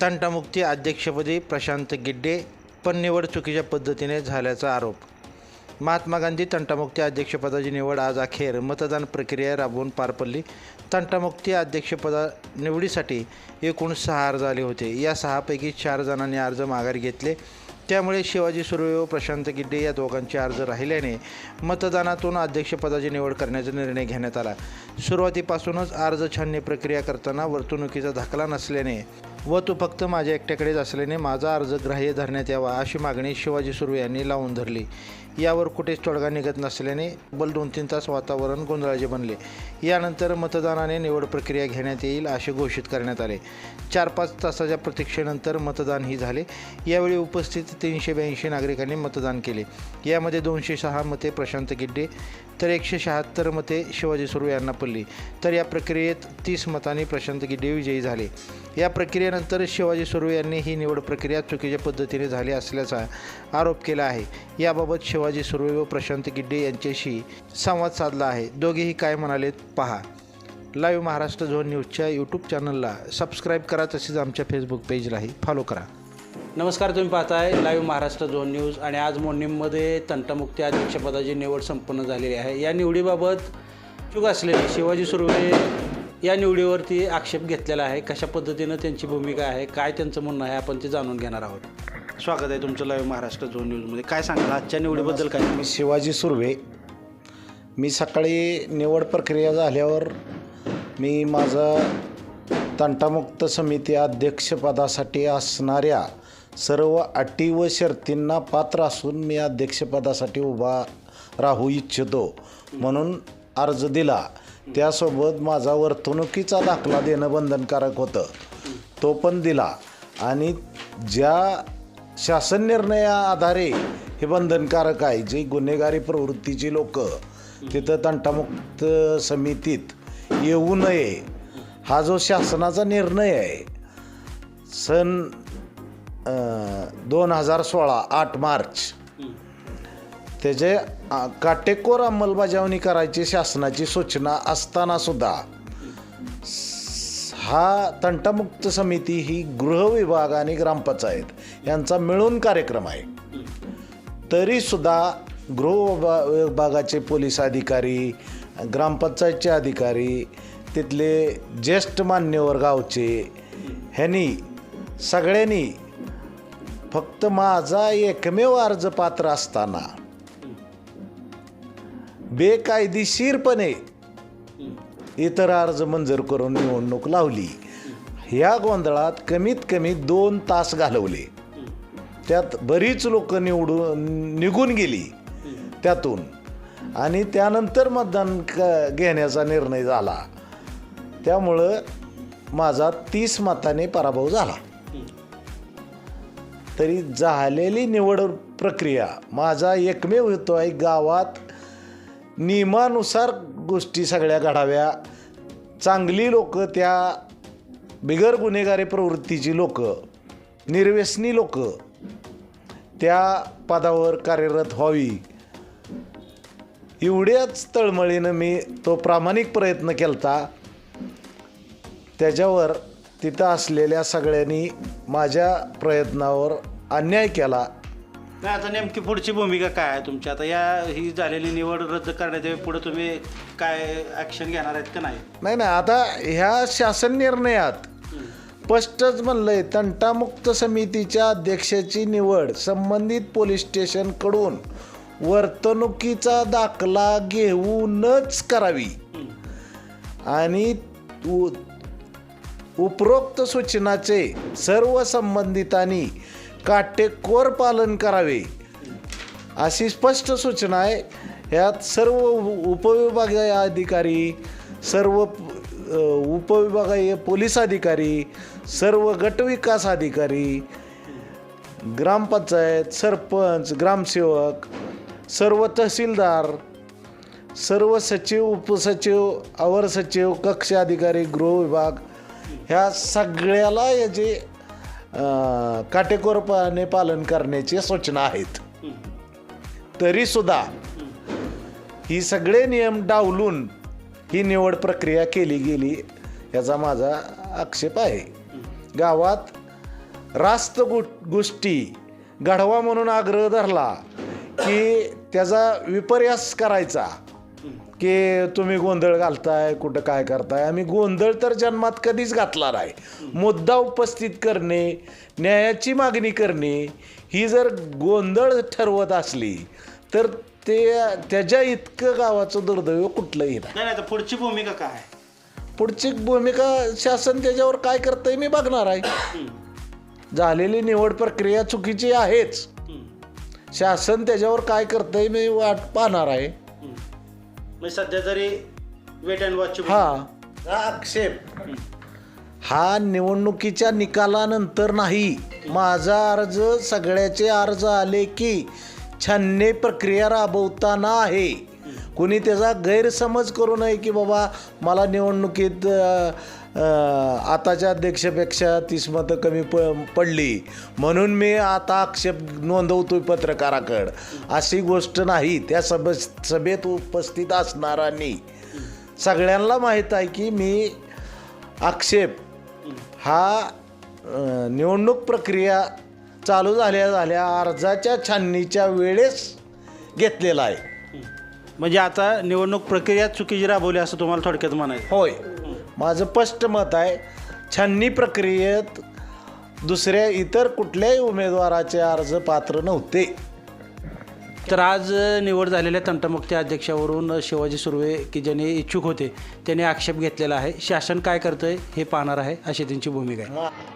तंटामुक्ती अध्यक्षपदी प्रशांत गिड्डे पण निवड चुकीच्या पद्धतीने झाल्याचा आरोप. महात्मा गांधी तंटामुक्ती अध्यक्षपदाची निवड आज अखेर मतदान प्रक्रिया राबवून पार पडली. तंटामुक्ती अध्यक्षपदा निवडीसाठी एकूण सहा अर्ज आले होते. या सहापैकी चार जणांनी अर्ज माघारी घेतले. त्यामुळे शिवाजी सुर्वे व प्रशांत गिड्डे या दोघांचे अर्ज राहिल्याने मतदानातून अध्यक्षपदाची निवड करण्याचा निर्णय घेण्यात आला. सुरुवातीपासूनच अर्ज छाननी प्रक्रिया करताना वर्तणुकीचा दाखला नसल्याने व तो फक्त माझ्या एकट्याकडेच असल्याने माझा अर्ज ग्राह्य धरण्यात यावा अशी मागणी शिवाजी सुर्वे यांनी लावून धरली. यावर कुठेच तोडगा निघत नसल्याने बल दोन तीन तास वातावरण गोंधळाचे बनले. यानंतर मतदानाने निवड प्रक्रिया घेण्यात येईल असे घोषित करण्यात आले. चार पाच तासाच्या प्रतीक्षेनंतर मतदानही झाले. यावेळी उपस्थित तीनशे ब्याऐंशी नागरिकांनी मतदान केले. यामध्ये दोनशे सहा मते प्रशांत गिड्डे तर एकशे शहात्तर मते शिवाजी सुरू यांना पडली. तर या प्रक्रियेत तीस मतांनी प्रशांत गिड्डे विजयी झाले. या प्रक्रियेनंतर शिवाजी सुरू यांनी ही निवड प्रक्रिया चुकीच्या पद्धतीने झाली असल्याचा आरोप केला आहे. याबाबत शिवाजी शिवाजी सुर्वे व प्रशांत गिड्डे यांच्याशी संवाद साधला आहे. दोघेही काय म्हणालेत पहा. लाईव्ह महाराष्ट्र झोन न्यूजच्या यूट्यूब चॅनलला सबस्क्राईब करा तसेच आमच्या फेसबुक पेजलाही फॉलो करा. नमस्कार तुम्ही पाहताय लाईव्ह महाराष्ट्र झोन न्यूज आणि आज मोर्निंगमध्ये तंटामुक्ती अध्यक्षपदाची निवड संपन्न झालेली आहे. या निवडीबाबत चूक असलेले शिवाजी सुर्वे या निवडीवरती आक्षेप घेतलेला आहे. कशा पद्धतीनं त्यांची भूमिका आहे काय त्यांचं म्हणणं आहे आपण ते जाणून घेणार आहोत. स्वागत आहे तुमचं लाईव्ह महाराष्ट्र झोन न्यूजमध्ये काय सांगाल? आजच्या निवडीबद्दल काय? मी शिवाजी सुर्वे. मी सकाळी निवड प्रक्रिया झाल्यावर मी माझा तंटामुक्त समिती अध्यक्षपदासाठी असणाऱ्या सर्व अटी व शर्तींना पात्र असून मी अध्यक्षपदासाठी उभा राहू इच्छितो. म्हणून अर्ज दिला. त्यासोबत माझा वर्तणुकीचा दाखला देणं बंधनकारक होतं. तो पण दिला. आणि ज्या शासन निर्णया आधारे हे बंधनकारक आहे. जे गुन्हेगारी प्रवृत्तीची लोक तिथं तंटामुक्त समितीत येऊ नये हा जो शासनाचा निर्णय आहे. सन दोन हजार सोळा आठ मार्च. त्याचे काटेकोर अंमलबजावणी करायची शासनाची सूचना असताना सुद्धा हा तंटामुक्त समिती ही गृहविभाग आणि ग्रामपंचायत यांचा मिळून कार्यक्रम आहे. तरीसुद्धा गृह विभा- विभागाचे पोलीस अधिकारी ग्रामपंचायतचे अधिकारी तिथले ज्येष्ठ मान्यवर गावचे ह्यांनी सगळ्यांनी फक्त माझा एकमेव अर्ज पात्र असताना बेकायदेशीरपणे इतर अर्ज मंजूर करून निवडणूक लावली. ह्या गोंधळात कमीत कमी दोन तास घालवले. त्यात बरीच लोक निवडून निघून गेली. त्यातून. आणि त्यानंतर मतदान क घेण्याचा निर्णय झाला. त्यामुळं माझा तीस मताने पराभव झाला. तरी झालेली निवड प्रक्रिया माझा एकमेव हेतू आहे गावात नियमानुसार गोष्टी सगळ्या घडाव्या. चांगली लोक त्या बिगर गुन्हेगारी प्रवृत्तीची लोक निर्व्यसनी लोक त्या पदावर कार्यरत व्हावी. एवढ्याच तळमळीनं मी तो प्रामाणिक प्रयत्न केलता. त्याच्यावर तिथं असलेल्या सगळ्यांनी माझ्या प्रयत्नावर अन्याय केला. नाही आता नेमकी पुढची भूमिका काय आहे तुमची? आता या ही झालेली निवड रद्द करण्याच्या पुढे तुम्ही काय ॲक्शन घेणार आहेत का नाही? नाही नाही आता ह्या शासन निर्णयात स्पष्टच म्हणलंय तंटामुक्त समितीच्या अध्यक्षाची निवड संबंधित पोलीस स्टेशनकडून वर्तणुकीचा दाखला घेऊनच करावी. आणि उपरोक्त सूचनाचे सर्व संबंधितांनी काटेकोर पालन करावे. अशी स्पष्ट सूचना आहे. यात सर्व उपविभागीय अधिकारी सर्व उपविभागीय पोलीस अधिकारी सर्व गटविकास अधिकारी ग्रामपंचायत सरपंच ग्रामसेवक सर्व तहसीलदार सर्व सचिव उपसचिव अवर सचिव कक्ष अधिकारी गृह विभाग ह्या सगळ्याला याचे काटेकोरपणे पालन करण्याची सूचना आहेत. तरीसुद्धा ही सगळे नियम डावलून ही निवड प्रक्रिया केली गेली याचा माझा आक्षेप आहे. गावात रास्त गो गोष्टी घडवा म्हणून आग्रह धरला की त्याचा विपर्यास करायचा. की तुम्ही गोंधळ घालताय कुठं काय करताय? आम्ही गोंधळ तर जन्मात कधीच घातला नाही. मुद्दा उपस्थित करणे न्यायाची मागणी करणे ही जर गोंधळ ठरवत असली तर ते त्याच्या इतकं गावाचं दुर्दैव कुठलंही नाही. नाही नाही तर पुढची भूमिका काय पुढची भूमिका शासन त्याच्यावर काय करतंय मी बघणार आहे. झालेली निवड प्रक्रिया चुकीची आहेच. शासन त्याच्यावर काय करतंय मी वाट पाहणार आहे. म्हणजे सध्या तरी वेट अँड वॉच हा. हा आक्षेप. हा निवडणुकीच्या निकालानंतर नाही माझा अर्ज सगळ्याचे अर्ज आले की छाननी प्रक्रिया राबवताना आहे. कुणी त्याचा गैरसमज करू नये की बाबा मला निवडणुकीत आताच्या अध्यक्षापेक्षा तीस मतं कमी प पडली. म्हणून मी आता आक्षेप नोंदवतोय पत्रकाराकडं. अशी गोष्ट नाही. त्या सभ सभेत उपस्थित असणाऱ्यांनी सगळ्यांना माहीत आहे की मी आक्षेप हा निवडणूक प्रक्रिया चालू झाल्या झाल्या अर्जाच्या छाननीच्या वेळेस घेतलेला आहे. म्हणजे आता निवडणूक प्रक्रिया चुकीची राबवली असं तुम्हाला थोडक्यात म्हणायचं. होय. माझं स्पष्ट मत आहे छाननी प्रक्रियेत दुसऱ्या इतर कुठल्याही उमेदवाराचे अर्ज पात्र नव्हते. तर आज निवड झालेल्या तंटमुक्ती अध्यक्षावरून शिवाजी सुर्वे की ज्यांनी इच्छुक होते त्यांनी आक्षेप घेतलेला आहे. शासन काय करतंय हे पाहणार आहे अशी त्यांची भूमिका आहे.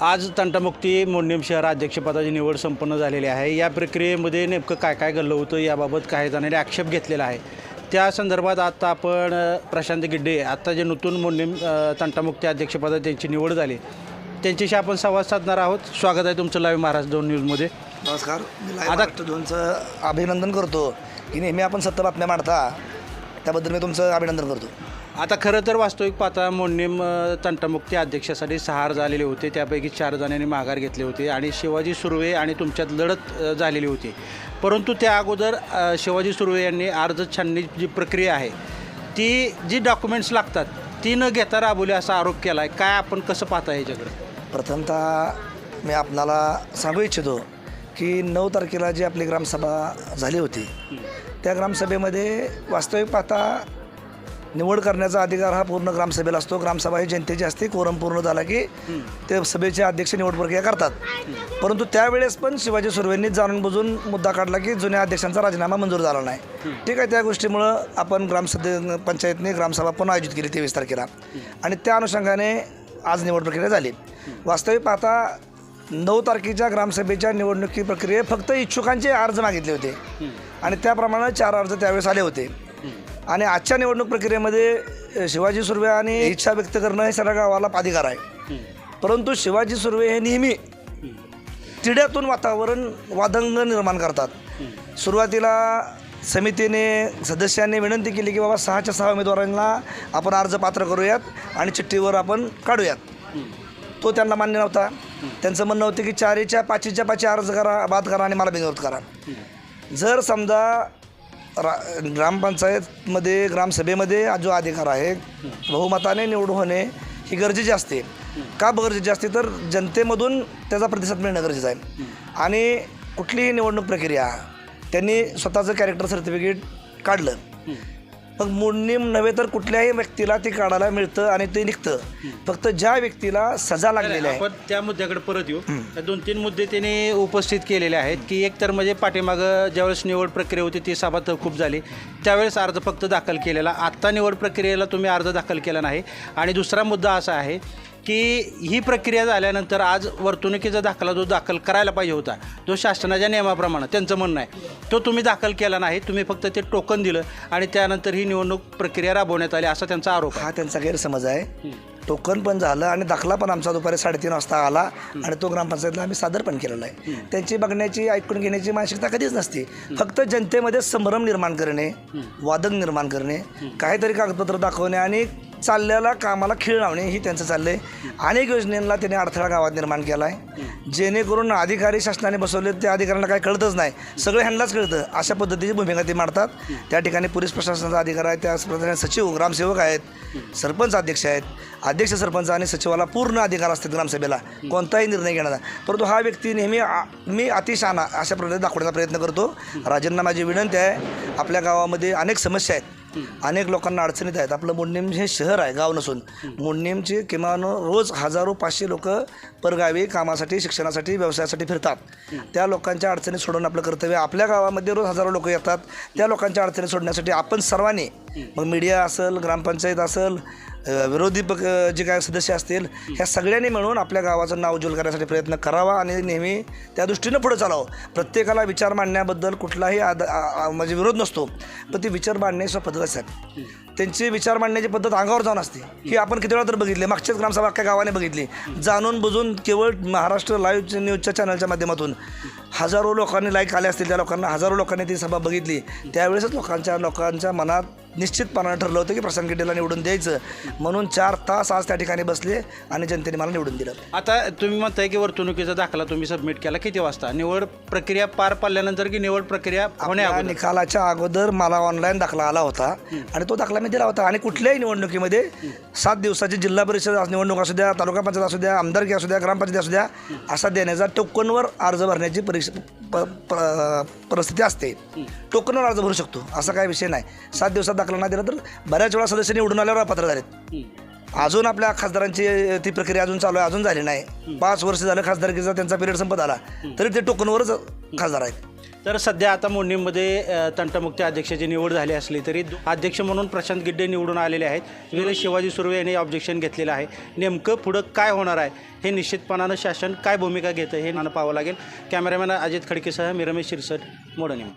आज तंटमुक्ती मोडणीम शहर अध्यक्षपदाची निवड संपन्न झालेली आहे. या प्रक्रियेमध्ये नेमकं काय काय घडलं होतं याबाबत काही जणांनी आक्षेप घेतलेला आहे. त्या संदर्भात आता आपण प्रशांत गिड्डे आत्ता जे नूतन मोडणीम तंटामुक्ती अध्यक्षपदात त्यांची निवड झाली त्यांच्याशी आपण संवाद साधणार आहोत. स्वागत आहे तुमचं लाईव्ह महाराष्ट्र दोन न्यूजमध्ये नमस्कार. आता- दोनचं अभिनंदन करतो. की नेहमी आपण सत्य बातम्या मांडता त्याबद्दल मी तुमचं अभिनंदन करतो. आता खरं तर वास्तविक पाहता मोडणीम तंटमुक्ती अध्यक्षासाठी सहा अर्ज आलेले होते. त्यापैकी चार जणांनी माघार घेतले होते आणि शिवाजी सुर्वे आणि तुमच्यात लढत झालेली होती. परंतु त्या अगोदर शिवाजी सुर्वे यांनी अर्ज छाननी जी प्रक्रिया आहे ती जी डॉक्युमेंट्स लागतात ती न घेता राबवली असा आरोप केला आहे काय आपण कसं पाहता याच्याकडे प्रथमतः मी आपणाला सांगू इच्छितो की नऊ तारखेला जी आपली ग्रामसभा झाली होती त्या ग्रामसभेमध्ये वास्तविक पाहता निवड करण्याचा अधिकार हा पूर्ण ग्रामसभेला असतो. ग्रामसभा ही जनतेची असते कोरम पूर्ण झाला की ते सभेचे अध्यक्ष निवड प्रक्रिया करतात. परंतु त्यावेळेस पण शिवाजी सुर्वेंनी जाणून बुजून मुद्दा काढला की जुन्या अध्यक्षांचा राजीनामा मंजूर झाला नाही. ठीक आहे त्या गोष्टीमुळं आपण ग्रामसभे पंचायतने ग्रामसभा पण आयोजित केली तेवीस तारखेला. आणि त्या अनुषंगाने आज निवड प्रक्रिया झाली. वास्तविक पाहता नऊ तारखेच्या ग्रामसभेच्या निवडणुकी प्रक्रियेत फक्त इच्छुकांचे अर्ज मागितले होते. आणि त्याप्रमाणे चार अर्ज त्यावेळेस आले होते. आणि आजच्या निवडणूक प्रक्रियेमध्ये शिवाजी सुर्वे आणि इच्छा व्यक्त करणं हे सगळ्या गावाला अधिकार आहे. परंतु शिवाजी सुर्वे हे नेहमी तिड्यातून वातावरण वादंग निर्माण करतात. सुरुवातीला समितीने सदस्यांनी विनंती केली की बाबा सहाच्या सहा उमेदवारांना आपण अर्ज पात्र करूयात आणि चिठ्ठीवर आपण काढूयात. तो त्यांना मान्य नव्हता. त्यांचं म्हणणं होतं की चारीच्या पाचीच्या पाची अर्ज करा बाद करा आणि मला बिनविरोध करा. जर समजा रा ग्रामपंचायतमध्ये ग्रामसभेमध्ये जो अधिकार आहे बहुमताने निवडून होणे ही गरजेची असते. का गरजेची असते? तर जनतेमधून त्याचा प्रतिसाद मिळणं गरजेचं आहे. आणि कुठलीही निवडणूक प्रक्रिया त्यांनी स्वतःचं कॅरेक्टर सर्टिफिकेट काढलं. मग मुडणीम नव्हे तर कुठल्याही व्यक्तीला ते काढायला मिळतं आणि ते निघतं. फक्त ज्या व्यक्तीला सजा लागलेली आहे. आपण त्या मुद्द्याकडे परत येऊ. त्या दोन तीन मुद्दे त्यांनी उपस्थित केलेले आहेत की एक तर म्हणजे पाठीमागं ज्यावेळेस निवड प्रक्रिया होती ती सभा खूप झाली. त्यावेळेस अर्ज फक्त दाखल केलेला. आत्ता निवड प्रक्रियेला तुम्ही अर्ज दाखल केला नाही. आणि दुसरा मुद्दा असा आहे की ही प्रक्रिया झाल्यानंतर आज वर्तणुकीचा दाखला जो दाखल करायला पाहिजे होता जो शासनाच्या नियमाप्रमाणे त्यांचं म्हणणं आहे. तो तुम्ही दाखल केला नाही तुम्ही फक्त ते टोकन दिलं आणि त्यानंतर ही निवडणूक प्रक्रिया राबवण्यात आली असा त्यांचा आरोप हा त्यांचा गैरसमज आहे. टोकन पण झालं आणि दाखला पण आमचा दुपारी साडेतीन वाजता आला आणि तो ग्रामपंचायतला आम्ही सादर पण केलेला आहे. त्यांची बघण्याची ऐकून घेण्याची मानसिकता कधीच नसते. फक्त जनतेमध्ये संभ्रम निर्माण करणे वादन निर्माण करणे काहीतरी कागदपत्र दाखवणे आणि चाललेला कामाला खीळ लावणे ही त्यांचं चाललं आहे अनेक योजनेला त्यांनी अडथळा गावात निर्माण केला आहे जेणेकरून अधिकारी शासनाने बसवले त्या अधिकाऱ्यांना काय कळतच नाही. सगळं ह्यांनाच कळतं. अशा पद्धतीची भूमिका ते मांडतात. त्या ठिकाणी पोलीस प्रशासनाचा अधिकार आहे. त्याचप्रमाणे सचिव ग्रामसेवक आहेत. सरपंच अध्यक्ष आहेत. अध्यक्ष सरपंच आणि सचिवाला पूर्ण अधिकार असतात ग्रामसभेला. कोणताही निर्णय घेण्याचा परंतु हा व्यक्ती नेहमी आ- मी अतिशहाणा अशा प्रकारे दाखवण्याचा प्रयत्न करतो. राजांना माझी विनंती आहे. आपल्या गावामध्ये अनेक समस्या आहेत. अनेक लोकांना अडचणीत आहेत. आपलं मुंडनेम हे शहर आहे गाव नसून. मुंडनेमचे किमान रोज हजारो पाचशे लोक परगावी कामासाठी शिक्षणासाठी व्यवसायासाठी फिरतात. त्या लोकांच्या अडचणी सोडवणं आपलं कर्तव्य आपल्या गावामध्ये रोज हजारो लोक येतात. त्या लोकांच्या अडचणी सोडण्यासाठी आपण सर्वांनी मग मीडिया असेल ग्रामपंचायत असेल विरोधी पक जे काय सदस्य असतील ह्या सगळ्यांनी मिळून आपल्या गावाचं नाव उज्ज्वल करण्यासाठी प्रयत्न करावा आणि नेहमी त्या दृष्टीनं पुढे चालावं. प्रत्येकाला विचार मांडण्याबद्दल कुठलाही आद म्हणजे विरोध नसतो. पण ती विचार मांडण्याची पद्धत असतात त्यांची विचार मांडण्याची पद्धत अंगावर जाऊन असते. ही आपण किती वेळा तर बघितली मागच्याच ग्रामसभा अख्ख्या गावाने बघितली. जाणून बुजून केवळ महाराष्ट्र लाईव्ह न्यूजच्या चॅनलच्या माध्यमातून हजारो लोकांनी लाईक आले असतील त्या लोकांना हजारो लोकांनी ती सभा बघितली. त्यावेळेसच लोकांच्या लोकांच्या मनात निश्चितपणानं ठरलं होतं की प्रशांत निवडून द्यायचं. म्हणून चार तास आज त्या ठिकाणी बसले आणि जनतेने मला निवडून दिलं. आता तुम्ही म्हणताय की वर्तणुकीचा दाखला तुम्ही सबमिट केला. किती वाजता? निवड प्रक्रिया पार पाडल्यानंतर की निवड प्रक्रिया होण्या निकालाच्या अगोदर मला ऑनलाईन दाखला आला होता आणि तो दाखला मी दिला होता. आणि कुठल्याही निवडणुकीमध्ये सात दिवसाची जिल्हा परिषद निवडणूक असू द्या तालुका पंचायत असू द्या आमदारकी असू द्या ग्रामपंचायत असू द्या असा देण्याचा टोकनवर अर्ज भरण्याची परीक्षा परिस्थिती असते. टोकनवर अर्ज भरू शकतो. असा काही विषय नाही. सात दिवसात दाखला नाही दिला तर बऱ्याच वेळा सदस्य निवडून आल्यावर पात्र झालेत. अजून आपल्या खासदारांची ती प्रक्रिया अजून चालू आहे अजून झाली नाही. पाच वर्ष झालं खासदारकीचा त्यांचा पिरियड संपत आला. तरी ते टोकनवरच खासदार आहेत. तर सध्या आता मोडणीमध्ये तंटमुक्ती अध्यक्षाची निवड झाली असली तरी अध्यक्ष म्हणून प्रशांत गिड्डे निवडून आलेले आहेत. विवेक शिवाजी सुर्वे यांनी ऑब्जेक्शन घेतलेलं आहे. नेमकं पुढं काय होणार आहे? हे निश्चितपणानं शासन काय भूमिका घेतं हे नाणं पाहावं लागेल. कॅमेरामॅन अजित खडकेसह मी रमेश शिरसट मोडणीम